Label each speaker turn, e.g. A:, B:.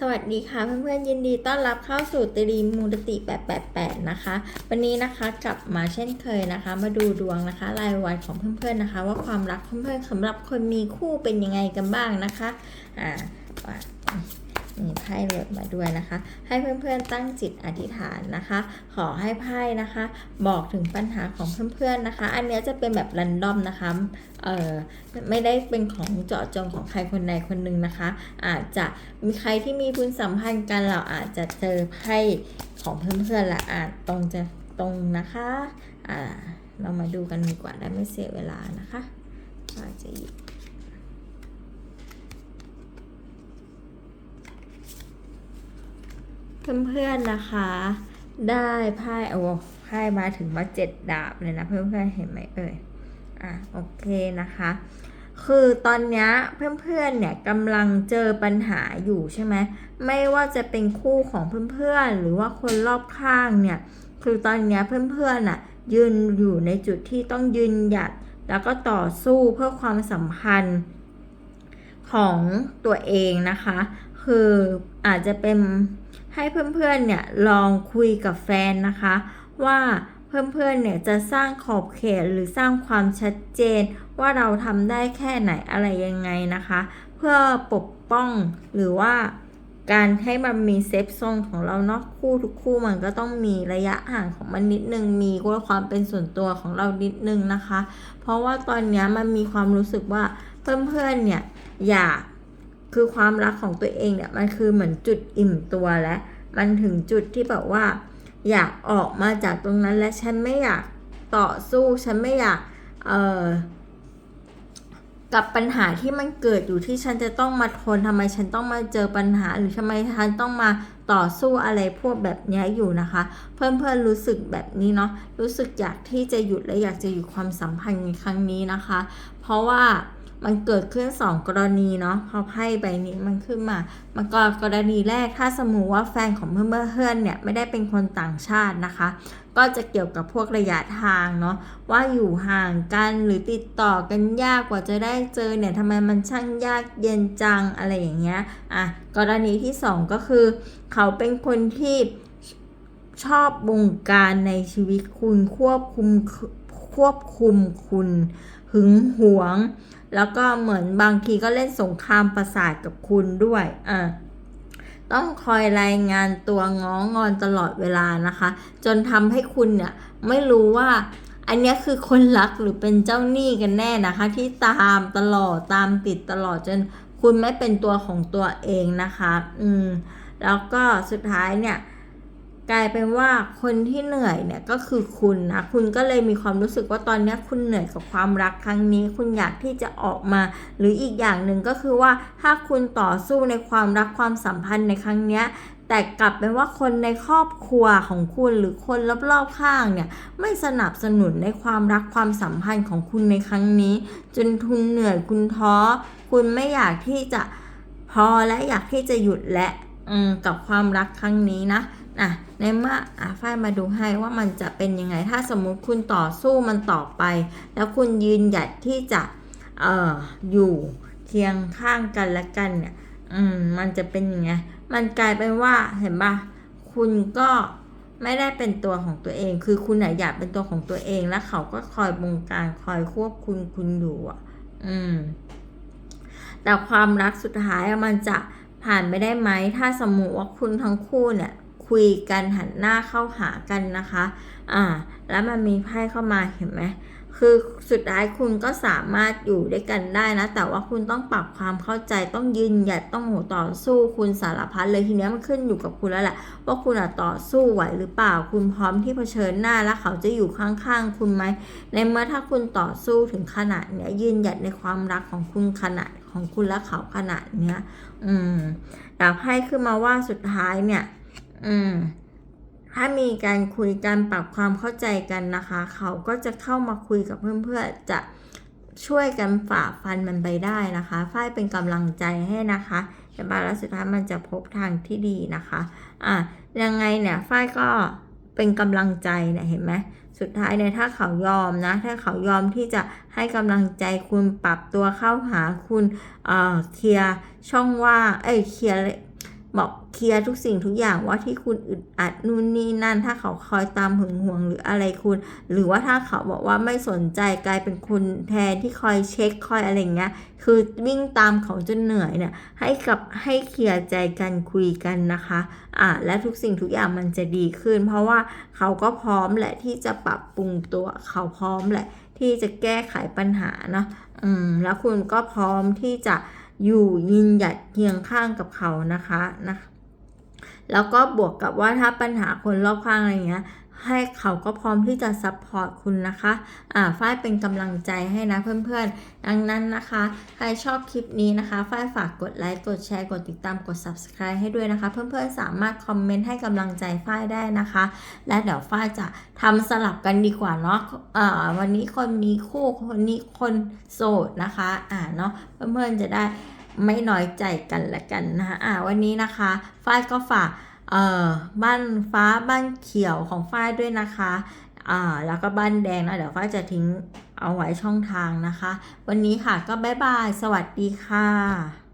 A: สวัสดีค่ะเพื่อนๆยินดีต้อนรับเข้าสู่ตรีมูลติ 888 นะคะ วันนี้นะคะกลับมาเช่นเคยนะคะ มาดูดวงนะคะ รายวันของเพื่อนๆนะคะ ว่าความรักเพื่อนๆสำหรับคนมีคู่เป็นยังไงกันบ้างนะคะอ่า ไพ่เลือมาด้วยนะคะ ให้เพื่อนๆตั้งจิตอธิษฐานนะคะ ขอให้ไพ่นะคะ บอกถึงปัญหาของเพื่อนๆนะคะ อันนี้จะเป็นแบบรันดอมนะคะเออไม่ได้เป็นของเจาะจงของใครคนใดคนหนึ่งนะคะ อาจจะมีใครที่มีพื้นสัมพันธ์กันเราอาจจะเจอไพ่ของเพื่อนๆละอาจตรงจะตรงนะคะอ่าเรามาดูกันดีกว่าได้ไม่เสียเวลานะคะอาจจะหยิบ เพื่อนๆนะคะ ได้ไพ่โอ้ไพ่มาถึงมาเจ็ดดาบเลยนะเพื่อนๆเห็นไหมเอ่ยอะโอเคนะคะ คือตอนนี้เพื่อนๆเนี่ยกำลังเจอปัญหาอยู่ใช่ไหมไม่ว่าจะเป็นคู่ของเพื่อนๆ หรือว่าคนรอบข้างเนี่ยคือตอนนี้เพื่อนๆน่ะยืนอยู่ในจุดที่ต้องยืนหยัดแล้วก็ต่อสู้เพื่อความสัมพันธ์ของตัวเองนะคะ คืออาจจะเป็นให้เพื่อนๆเนี่ยลองคุยกับแฟนนะคะ ว่าเพื่อนๆเนี่ยจะสร้างขอบเขตหรือสร้างความชัดเจน ว่าเราทำได้แค่ไหนอะไรยังไงนะคะ เพื่อปกป้องหรือว่าการให้มันมีเซฟโซนของเราเนาะคู่ทุกคู่มันก็ต้องมีระยะห่างของมันนิดนึง มีความเป็นส่วนตัวของเรานิดนึงนะคะ เพราะว่าตอนนี้มันมีความรู้สึกว่าเพื่อนๆเนี่ยอยาก คือความรักของตัวเองเนี่ยมันคือเหมือนจุดอิ่มตัวแล้วมันถึงจุดที่แบบว่า อยากออกมาจากตรงนั้นและฉันไม่อยากต่อสู้ฉันไม่อยากเอ่อกับปัญหาที่มันเกิดอยู่ที่ฉันจะต้องมาทนทำไมฉันต้องมาเจอปัญหา หรือทำไมฉันต้องมาต่อสู้อะไรพวกแบบนี้อยู่นะคะ เพื่อนเพื่อนๆรู้สึกแบบนี้เนาะรู้สึกอยากที่จะหยุดและอยากจะหยุดความสัมพันธ์ในครั้งนี้นะคะ เพราะว่า มันเกิดขึ้น 2 กรณีเนาะพอไพ่ใบนี้มันขึ้นมา มันก็กรณีแรกถ้าสมมติว่าแฟนของเพื่อนๆเนี่ยไม่ได้เป็นคนต่างชาตินะคะ ก็จะเกี่ยวกับพวกระยะทางเนาะว่าอยู่ห่างกันหรือติดต่อกันยากกว่าจะได้เจอเนี่ยทำไมมันช่างยากเย็นจังอะไรอย่างเงี้ยอะกรณีที่ 2 ก็คือ เขาเป็นคนที่ชอบบงการในชีวิตคุณควบคุมควบคุมคุณหึงหวง แล้วก็เหมือนบางทีก็เล่นสงครามประสาทกับคุณด้วยอะต้องคอยรายงานตัวง้องอนตลอดเวลานะคะ จนทำให้คุณเนี่ยไม่รู้ว่าอันนี้คือคนรักหรือเป็นเจ้าหนี้กันแน่นะคะ ที่ตามตลอดตามติดตลอดจนคุณไม่เป็นตัวของตัวเองนะคะ อืม แล้วก็สุดท้ายเนี่ย กลายเป็นว่าคนที่เหนื่อยเนี่ยก็คือคุณนะ คุณก็เลยมีความรู้สึกว่าตอนนี้คุณเหนื่อยกับความรักครั้งนี้ คุณอยากที่จะออกมา หรืออีกอย่างหนึ่งก็คือว่าถ้าคุณต่อสู้ในความรักความสัมพันธ์ในครั้งนี้แต่กลับเป็นว่าคนในครอบครัวของคุณหรือคนรอบๆข้างเนี่ยไม่สนับสนุนในความรักความสัมพันธ์ของคุณในครั้งนี้ จนคุณเหนื่อยคุณท้อ คุณไม่อยากที่จะพอและอยากที่จะหยุดและกับความรักครั้งนี้นะ อะในเมื่ออะฝ้ายมาดูให้ว่ามันจะเป็นยังไง ถ้าสมมุติคุณต่อสู้มันต่อไป แล้วคุณยืนหยัดที่จะเอ่ออยู่เคียงข้างกันและกันเนี่ย อืม มันจะเป็นยังไง มันกลายเป็นว่าเห็นปะคุณก็ไม่ได้เป็นตัวของตัวเอง คือคุณอยากเป็นตัวของตัวเอง แล้วเขาก็คอยบงการคอยควบคุมคุณอยู่อะ อืม แต่ความรักสุดท้ายมันจะผ่านไปได้ไหม ถ้าสมมติว่าคุณทั้งคู่เนี่ย คุยกันหันหน้าเข้าหากันนะคะ อ่า แล้วมันมีไพ่เข้ามาเห็นไหมคือสุดท้ายคุณก็สามารถอยู่ด้วยกันได้นะ แต่ว่าคุณต้องปรับความเข้าใจต้องยืนหยัดต้องโหต่อสู้คุณสารพัดเลยทีเนี้ยมันขึ้นอยู่กับคุณแล้วแหละว่าคุณอะต่อสู้ไหวหรือเปล่า คุณพร้อมที่เผชิญหน้าแล้วเขาจะอยู่ข้างๆ คุณไหมในเมื่อถ้าคุณต่อสู้ถึงขนาดเนี้ยยืนหยัดในความรักของคุณขนาดของคุณและเขาขนาดเนี้ย อืมดาวไพ่ขึ้นมาว่าสุดท้ายเนี่ย อืมถ้ามีการคุยกันปรับความเข้าใจกันนะคะ เขาก็จะเข้ามาคุยกับเพื่อนๆจะช่วยกันฝ่าฟันมันไปได้นะคะฝ้ายเป็นกำลังใจให้นะคะแต่บาลสุดท้ายมันจะพบทางที่ดีนะคะอะยังไงเนี่ยฝ้ายก็เป็นกำลังใจเนี่ยเห็นไหมสุดท้ายเนี่ยถ้าเขายอมนะ ถ้าเขายอมที่จะให้กำลังใจคุณปรับตัวเข้าหาคุณเอ่อเคลียร์ช่องว่างเอ้ยเคลียร์ บอกเคลียร์ทุกสิ่งทุกอย่างว่าที่คุณอึดอัดนู่นนี่นั่น ถ้าเขาคอยตามหึงหวงหรืออะไรคุณ หรือว่าถ้าเขาบอกว่าไม่สนใจกลายเป็นคุณแทนที่คอยเช็คคอยอะไรเงี้ย คือวิ่งตามเขาจนเหนื่อยเนี่ย ให้กับให้เคลียร์ใจกันคุยกันนะคะ อ่าและทุกสิ่งทุกอย่างมันจะดีขึ้น เพราะว่าเขาก็พร้อมแหละที่จะปรับปรุงตัวเขาพร้อมแหละที่จะแก้ไขปัญหาเนาะอืมแล้วคุณก็พร้อมที่จะ อยู่ยืนหยัดเคียงข้างกับเขานะคะนะแล้วก็บวกกับว่าถ้าปัญหาคนรอบข้างอะไรเงี้ย ให้เขาก็พร้อมที่จะซัพพอร์ตคุณนะคะอ่าฝ้ายเป็นกำลังใจให้นะเพื่อนๆ ดังนั้นนะคะ ใครชอบคลิปนี้นะคะ ฝ้ายฝากกดไลค์ กดแชร์ กดติดตาม กด subscribe ให้ด้วยนะคะ เพื่อนๆ สามารถคอมเมนต์ให้กำลังใจฝ้ายได้นะคะ และเดี๋ยวฝ้ายจะทำสลับกันดีกว่าเนาะอ่าวันนี้คนมีคู่คนนี้คนโสดนะคะ อ่าเนาะเพื่อนๆ จะได้ไม่น้อยใจกันละกันนะคะอ่าวันนี้นะคะ ฝ้ายก็ฝาก เอ่อบ้านฟ้าบ้านเขียวของฝ้ายด้วยนะคะอ่าแล้วก็บ้านแดงนะเดี๋ยวฝ้ายจะทิ้งเอาไว้ช่องทางนะคะ วันนี้ค่ะก็บ๊ายบาย สวัสดีค่ะ